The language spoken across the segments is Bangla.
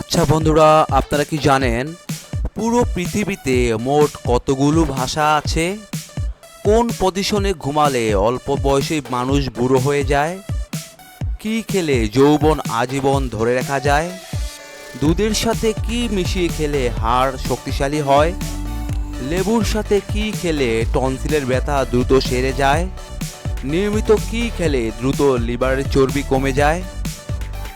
আচ্ছা বন্ধুরা, আপনারা কি জানেন পুরো পৃথিবীতে মোট কতগুলো ভাষা আছে? কোন পজিশনে ঘুমালে অল্প বয়সে মানুষ বুড়ো হয়ে যায়? কি খেলে যৌবন আজীবন ধরে রাখা যায়? দুধের সাথে কি মিশিয়ে খেলে হাড় শক্তিশালী হয়? লেবুর সাথে কি খেলে টনসিলের ব্যথা দ্রুত সেরে যায়? নিয়মিত কি খেলে দ্রুত লিভারের চর্বি কমে যায়?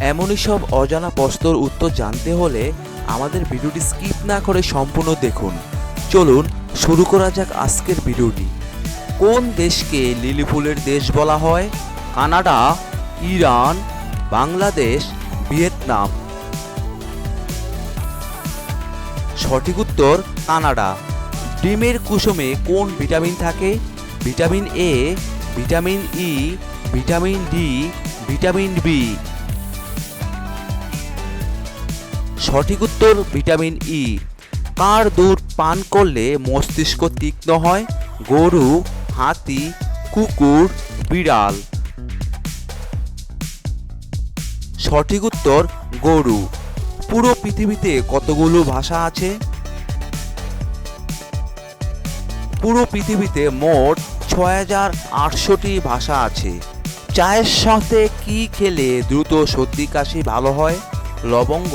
এমনই সব অজানা প্রশ্নের উত্তর জানতে হলে আমাদের ভিডিওটি স্কিপ না করে সম্পূর্ণ দেখুন। চলুন শুরু করা যাক আজকের ভিডিওটি। কোন দেশকে লিলি ফুলের দেশ বলা হয়? Canada, Iran, Bangladesh, Vietnam. সঠিক উত্তর, কানাডা। ডিমের কুসুমে কোন ভিটামিন থাকে? Vitamin A, vitamin E, vitamin D, vitamin B. সঠিক উত্তর ভিটামিন ই কার দুধ পান করলে মস্তিষ্ক তীক্ষ্ণ হয়? গরু, হাতি, কুকুর, বিড়াল। সঠিক উত্তর, গরু। পুরো পৃথিবীতে কতগুলো ভাষা আছে? পুরো পৃথিবীতে মোট ছয় হাজার আটশোটি ভাষা আছে। চায়ের সাথে কি খেলে দ্রুত সর্দি কাশি ভালো হয়? লবঙ্গ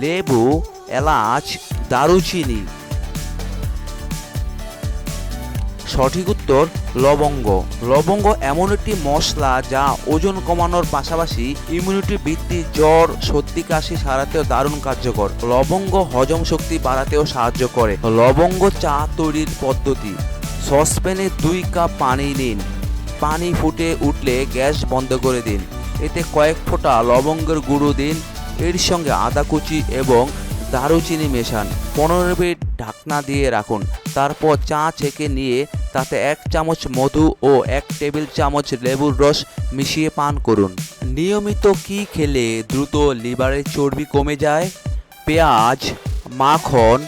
লেবু, এলাচ, দারুচিনি। সঠিক উত্তর, লবঙ্গ। লবঙ্গ এমন একটি মশলা যা ওজন কমানোর পাশাপাশি ইমিউনিটি বৃদ্ধি, জ্বর, সর্দি, কাশি সারাতেও দারুণ কার্যকর। লবঙ্গ হজম শক্তি বাড়াতেও সাহায্য করে। লবঙ্গ চা তৈরির পদ্ধতি। সসপ্যানে দুই কাপ পানি নিন। পানি ফুটে উঠলে গ্যাস বন্ধ করে দিন। এতে কয়েক ফোঁটা লবঙ্গের গুঁড়ো দিন। এর সঙ্গে আদা কুচি এবং দারুচিনি মেশান। পনেরো মিনিট ঢাকনা দিয়ে রাখুন। তারপর চা ছেঁকে নিয়ে তাতে এক চামচ মধু ও এক টেবিল চামচ লেবুর রস মিশিয়ে পান করুন। নিয়মিত কি খেলে দ্রুত লিভারের চর্বি কমে যায়? পেঁয়াজ, মাখন,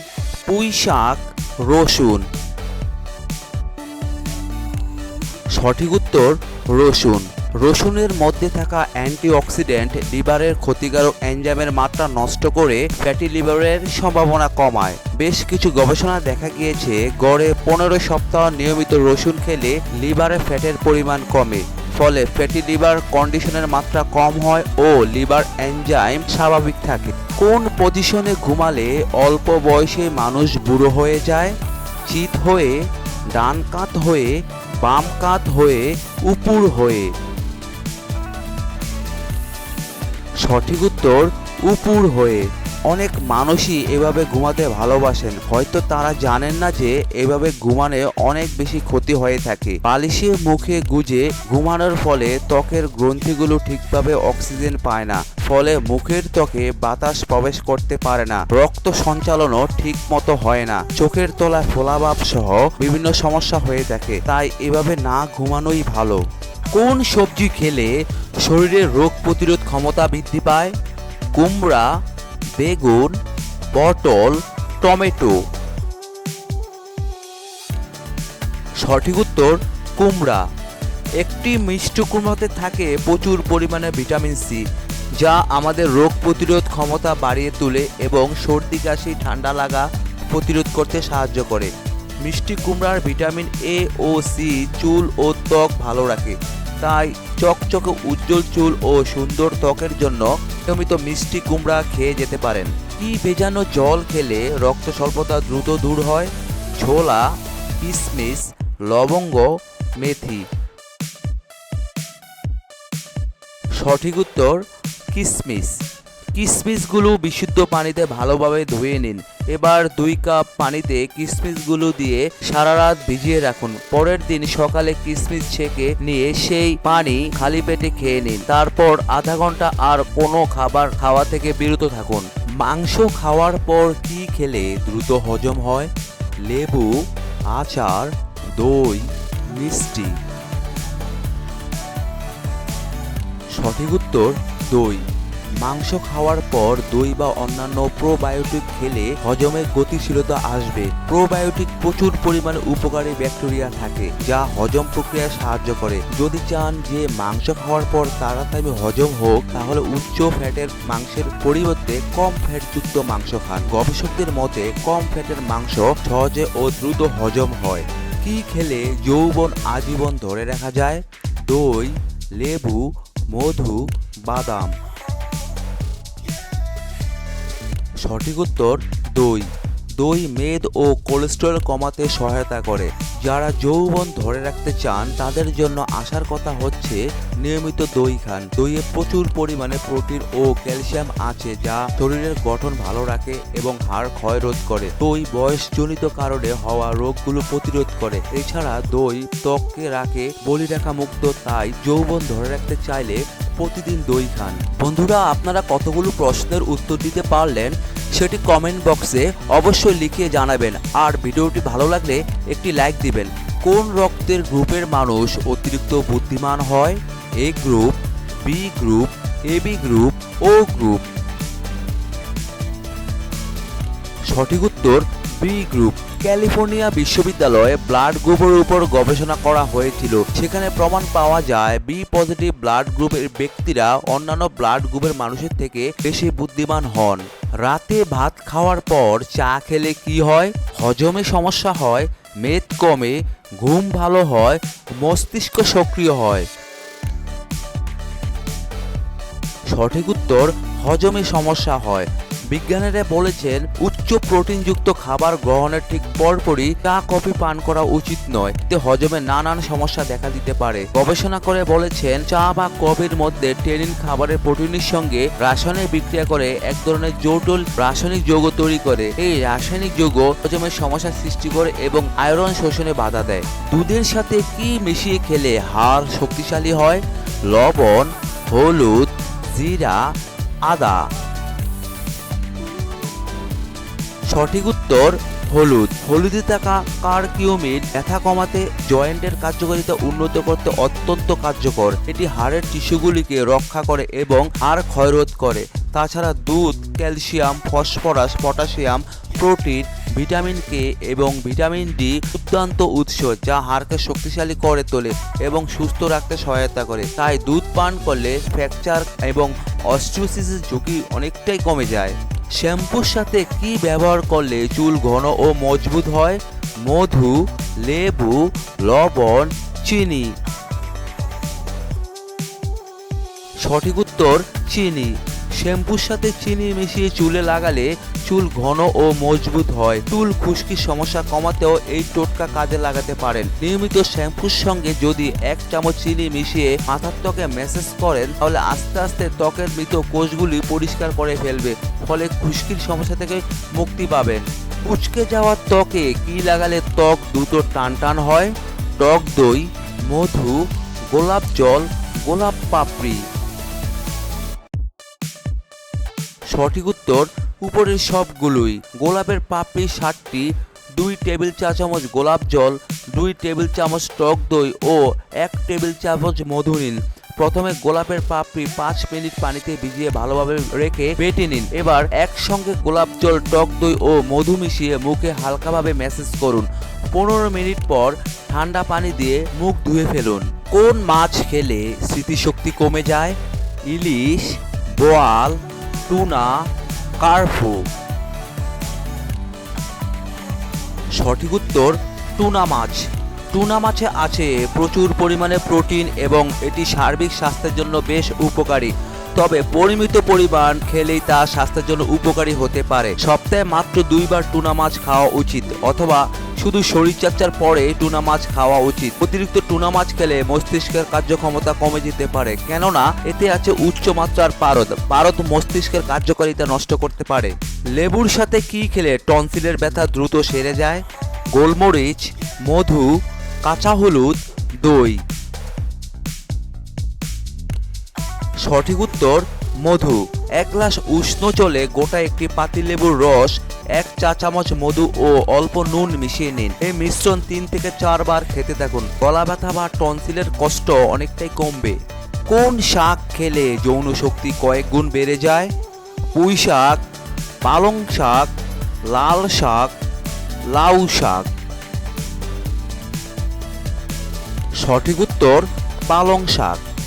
পুঁই শাক, রসুন। সঠিক উত্তর, রসুন। রসুনের মধ্যে থাকা অ্যান্টিঅক্সিডেন্ট লিভারের ক্ষতিকারক এনজাইমের মাত্রা নষ্ট করে ফ্যাটি লিভারের সম্ভাবনা কমায়। বেশ কিছু গবেষণা দেখা গিয়েছে, গড়ে পনেরো সপ্তাহ নিয়মিত রসুন খেলে লিভারে ফ্যাটের পরিমাণ কমে, ফলে ফ্যাটি লিভার কন্ডিশনের মাত্রা কম হয় ও লিভার এনজাইম স্বাভাবিক থাকে। কোন পজিশনে ঘুমালে অল্প বয়সে মানুষ বুড়ো হয়ে যায়? চিত হয়ে, ডান কাত হয়ে, বাম কাত হয়ে উপুর হয়ে। সঠিক উত্তর উপুর হয়ে। অনেক মানুষই এভাবে ঘুমাতে ভালোবাসেন। হয়তো তারা জানেন না যে এভাবে ঘুমানে অনেক বেশি ক্ষতি হয়ে থাকে। বালিশে মুখে গুজে ঘুমানোর ফলে ত্বকের গ্রন্থিগুলো ঠিকভাবে অক্সিজেন পায় না। ফলে মুখের ত্বকে বাতাস প্রবেশ করতে পারে না। রক্ত সঞ্চালনও ঠিক মতো হয় না। চোখের তলায় ফোলাভাব সহ বিভিন্ন সমস্যা হয়ে থাকে। তাই এভাবে না ঘুমানোই ভালো। কোন সবজি খেলে শরীরের রোগ প্রতিরোধ ক্ষমতা বৃদ্ধি পায়? কুমড়া, বেগুন, পটল, টমেটো। সঠিক উত্তর, কুমড়া। একটি মিষ্টি কুমড়াতে থাকে প্রচুর পরিমাণে ভিটামিন সি, যা আমাদের রোগ প্রতিরোধ ক্ষমতা বাড়িয়ে তোলে এবং সর্দি, কাশি, ঠান্ডা লাগা প্রতিরোধ করতে সাহায্য করে। মিষ্টি কুমড়ার ভিটামিন এ ও সি চুল ও ত্বক ভালো রাখে। তাই চকচকে উজ্জ্বল চুল ও সুন্দর ত্বকের জন্য নিয়মিত মিষ্টি কুমড়া খেয়ে যেতে পারেন। কি ভেজানো জল খেলে রক্ত স্বল্পতা দ্রুত দূর হয়? ছোলা কিশমিশ লবঙ্গ, মেথি। সঠিক উত্তর কিশমিশ কিশমিশগুলো বিশুদ্ধ পানিতে ভালোভাবে ধুয়ে নিন। এবার দুই কাপ পানিতে কিশমিশগুলো দিয়ে সারা রাত ভিজিয়ে রাখুন। পরের দিন সকালে কিশমিশ ছেঁকে নিয়ে সেই পানি খালি পেটে খেয়ে নিন। তারপর আধা ঘণ্টা আর কোনো খাবার খাওয়া থেকে বিরত থাকুন। মাংস খাওয়ার পর কি খেলে দ্রুত হজম হয়? লেবু, আচার, দই, মিষ্টি। সঠিক উত্তর, দই। মাংস খাওয়ার পর দই বা অন্যান্য প্রোবায়োটিক খেলে হজমে গতিশীলতা আসবে। প্রোবায়োটিক প্রচুর পরিমাণে উপকারী ব্যাকটেরিয়া থাকে, যা হজম প্রক্রিয়ায় সাহায্য করে। যদি চান যে মাংস খাওয়ার পর তাড়াতাড়ি হজম হোক, তাহলে উচ্চ ফ্যাটের মাংসের পরিবর্তে কম ফ্যাটযুক্ত মাংস খান। গবেষকদের মতে, কম ফ্যাটের মাংস সহজে ও দ্রুত হজম হয়। কি খেলে যৌবন আজীবন ধরে রাখা যায়? দই, লেবু, মধু, বাদাম। সঠিক উত্তর দই। দই মেদ ও কোলেস্টেরল কমাতে সহায়তা করে। যারা যৌবন ধরে রাখতে চান, তাদের জন্য আসার কথা হচ্ছে নিয়মিত দই খান। দইয়ে প্রচুর পরিমাণে প্রোটিন ও ক্যালসিয়াম আছে যা শরীরের গঠন ভালো রাখে এবং হাড় ক্ষয় রোধ করে। দই বয়সজনিত কারণে হওয়া রোগগুলো প্রতিরোধ করে। এছাড়া দই ত্বককে রাখে বলিরেখা মুক্ত তাই যৌবন ধরে রাখতে চাইলে প্রতিদিন দই খান। বন্ধুরা, আপনারা কতগুলো প্রশ্নের উত্তর দিতে পারলেন সেটি কমেন্ট বক্সে অবশ্যই লিখে জানাবেন। আর ভিডিওটি ভালো লাগলে একটি লাইক দিবেন। কোন রক্তের গ্রুপের মানুষ অতিরিক্ত বুদ্ধিমান হয়? A group B group AB group O group সঠিক উত্তর বি গ্রুপ ক্যালিফোর্নিয়া বিশ্ববিদ্যালয়ে ব্লাড গ্রুপের উপর গবেষণা করা হয়েছিল। সেখানে প্রমাণ পাওয়া যায় বি পজিটিভ ব্লাড গ্রুপের ব্যক্তিরা অন্যান্য ব্লাড গ্রুপের মানুষের থেকে বেশি বুদ্ধিমান হন। রাতে ভাত খাওয়ার পর চা খেলে কি হয়? হজমে সমস্যা হয়, মেদ কমে, ঘুম ভালো হয়, মস্তিষ্ক সক্রিয় হয়। সঠিক উত্তর, হজমে সমস্যা হয়। বিজ্ঞানীরা বলেছেন, উচ্চ প্রোটিনযুক্ত খাবার গ্রহণের ঠিক পরপরই চা, কফি, পান করা উচিত নয়। এতে হজমে নানান সমস্যা দেখা দিতে পারে। গবেষণা করে বলেছেন, চা বা কফির মধ্যে টেনিন খাবারের প্রোটিনের সঙ্গে রাসায়নিক বিক্রিয়া করে এক ধরনের জটিল রাসায়নিক যৌগ তৈরি করে। এই রাসায়নিক যৌগ হজমের সমস্যা সৃষ্টি করে এবং আয়রন শোষণে বাধা দেয়। দুধের সাথে কি মিশিয়ে খেলে হাড় শক্তিশালী হয়? লবণ, হলুদ, জিরা, আদা। সঠিক উত্তর, হলুদ। হলুদে থাকা কারকিউমিন ব্যথা কমাতে জয়েন্টের কার্যকারিতা উন্নত করতে অত্যন্ত কার্যকর। এটি হাড়ের টিস্যুগুলিকে রক্ষা করে এবং হাড় ক্ষয়রোধ করে। তাছাড়া দুধ, calcium, phosphorus, potassium, protein, vitamin K এবং ভিটামিন ডি দুর্দান্ত উৎস যা হাড়কে শক্তিশালী করে তোলে এবং সুস্থ রাখতে সহায়তা করে। তাই দুধ পান করলে ফ্র্যাকচার এবং অস্টিওসিসের ঝুঁকি অনেকটাই কমে যায়। শ্যাম্পুর সাথে কি ব্যবহার করলে চুল ঘন ও মজবুত হয়? মধু, লেবু, লবণ, চিনি। সঠিক উত্তর, চিনি। শ্যাম্পুর সাথে চিনি মিশিয়ে চুলে লাগালে চুল ঘন ও মজবুত হয়। চুল খুশকির সমস্যা কমাতেও এই টোটকা কাজে লাগাতে পারেন। নিয়মিত শ্যাম্পুর সঙ্গে যদি এক চামচ চিনি মিশিয়ে মাথার ত্বকে ম্যাসেজ করেন, তাহলে আস্তে আস্তে ত্বকের মৃত কোষগুলি পরিষ্কার করে ফেলবে, ফলে খুশকির সমস্যা থেকে মুক্তি পাবেন কুচকে যাওয়া ত্বকে কি লাগালে ত্বক দ্রুত টান টান হয়? টক দই, মধু, গোলাপ জল, গোলাপ পাপড়ি। সঠিক উত্তর উপরের সবগুলোই, গোলাপের পাপড়ি ষাটটি দুই টেবিল চা চামচ গোলাপ জল, দুই টেবিল চামচ টক দই ও এক টেবিল চামচ মধু নিন প্রথমে গোলাপের পাপড়ি পাঁচ মিনিট পানিতে ভিজিয়ে ভালোভাবে রেখে বেটে নিন। এবার একসঙ্গে গোলাপ জল, টক দই ও মধু মিশিয়ে মুখে হালকাভাবে ম্যাসেজ করুন। পনেরো মিনিট পর ঠান্ডা পানি দিয়ে মুখ ধুয়ে ফেলুন। কোন মাছ খেলে স্মৃতিশক্তি কমে যায়? ইলিশ, বোয়াল, টুনা কার্ফু সঠিক উত্তর, টুনা মাছ। টুনা মাছে আছে প্রচুর পরিমাণে প্রোটিন এবং এটি সার্বিক স্বাস্থ্যের জন্য বেশ উপকারী। তবে পরিমিত পরিমাণ খেলেই তা স্বাস্থ্যের জন্য উপকারী হতে পারে। সপ্তাহে মাত্র দুইবার টুনা মাছ খাওয়া উচিত অথবা শুধু শরীরচর্চার পরে টুনা মাছ খাওয়া উচিত। অতিরিক্ত টুনা মাছ খেলে মস্তিষ্কের কার্যক্ষমতা কমে যেতে পারে। কেননা, এতে আছে উচ্চ মাত্রার পারদ। পারদ মস্তিষ্কের কার্যকারিতা নষ্ট করতে পারে। লেবুর সাথে কি খেলে টনসিলের ব্যথা দ্রুত সেরে যায়? গোলমরিচ, মধু, কাঁচা হলুদ, দই। সঠিক উত্তর, মধু। এক গ্লাস উষ্ণ জলে গোটা একটি পাতিলেবুর রস এক চা চামচ মধু ও অল্প নুন মিশিয়ে নিন। এই মিশ্রণ তিন থেকে চারবার খেতে থাকুন। গলা ব্যথা বা টনসিলের কষ্ট অনেকটাই কমবে। কোন শাক খেলে যৌন শক্তি কয়েক গুণ বেড়ে যায়? পুঁই শাক, পালং শাক, লাল শাক, লাউ শাক। সঠিক উত্তর, পালং শাক।